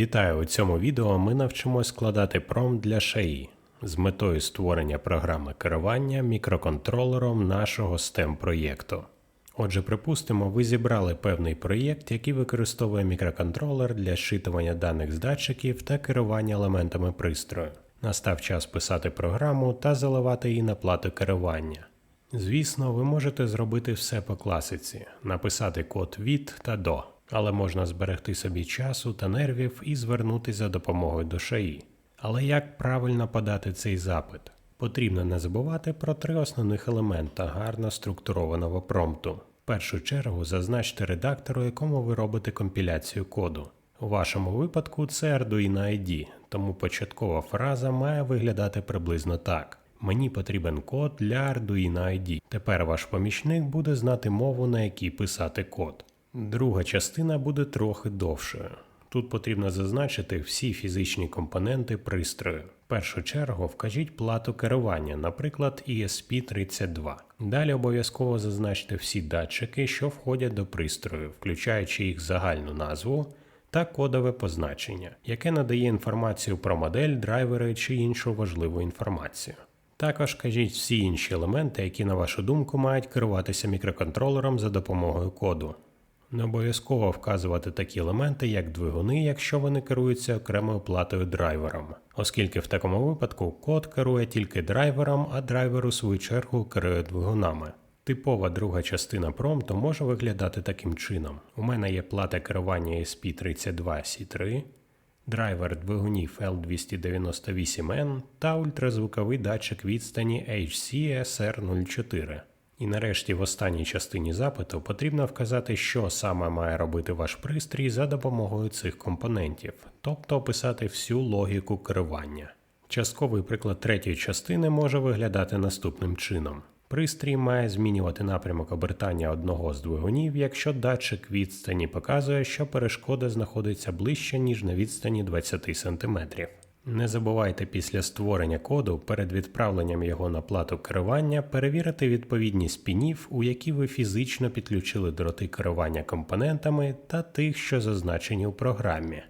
Вітаю! У цьому відео ми навчимось складати промпт для шаї з метою створення програми керування мікроконтролером нашого STEM проєкту. Отже, припустимо, ви зібрали певний проєкт, який використовує мікроконтролер для щитування даних з датчиків та керування елементами пристрою. Настав час писати програму та заливати її на плату керування. Звісно, ви можете зробити все по класиці, написати код від та до, але можна зберегти собі часу та нервів і звернутися за допомогою до шаї. Але як правильно подати цей запит? Потрібно не забувати про три основних елемента гарно структурованого промпту. В першу чергу зазначте редактору, якому ви робите компіляцію коду. У вашому випадку це Arduino ID, тому початкова фраза має виглядати приблизно так. Мені потрібен код для Arduino ID. Тепер ваш помічник буде знати мову, на якій писати код. Друга частина буде трохи довшою. Тут потрібно зазначити всі фізичні компоненти пристрою. В першу чергу вкажіть плату керування, наприклад, ESP32. Далі обов'язково зазначте всі датчики, що входять до пристрою, включаючи їх загальну назву та кодове позначення, яке надає інформацію про модель, драйвери чи іншу важливу інформацію. Також кажіть всі інші елементи, які, на вашу думку, мають керуватися мікроконтролером за допомогою коду. Не обов'язково вказувати такі елементи, як двигуни, якщо вони керуються окремою платою драйвером, оскільки в такому випадку код керує тільки драйвером, а драйвер у свою чергу керує двигунами. Типова друга частина промпту може виглядати таким чином: у мене є плата керування SP32C3, драйвер двигунів L298N та ультразвуковий датчик відстані HC-SR04. І нарешті в останній частині запиту потрібно вказати, що саме має робити ваш пристрій за допомогою цих компонентів, тобто описати всю логіку керування. Частковий приклад третьої частини може виглядати наступним чином. Пристрій має змінювати напрямок обертання одного з двигунів, якщо датчик відстані показує, що перешкода знаходиться ближче, ніж на відстані 20 см. Не забувайте після створення коду перед відправленням його на плату керування перевірити відповідність пінів, у які ви фізично підключили дроти керування компонентами та тих, що зазначені у програмі.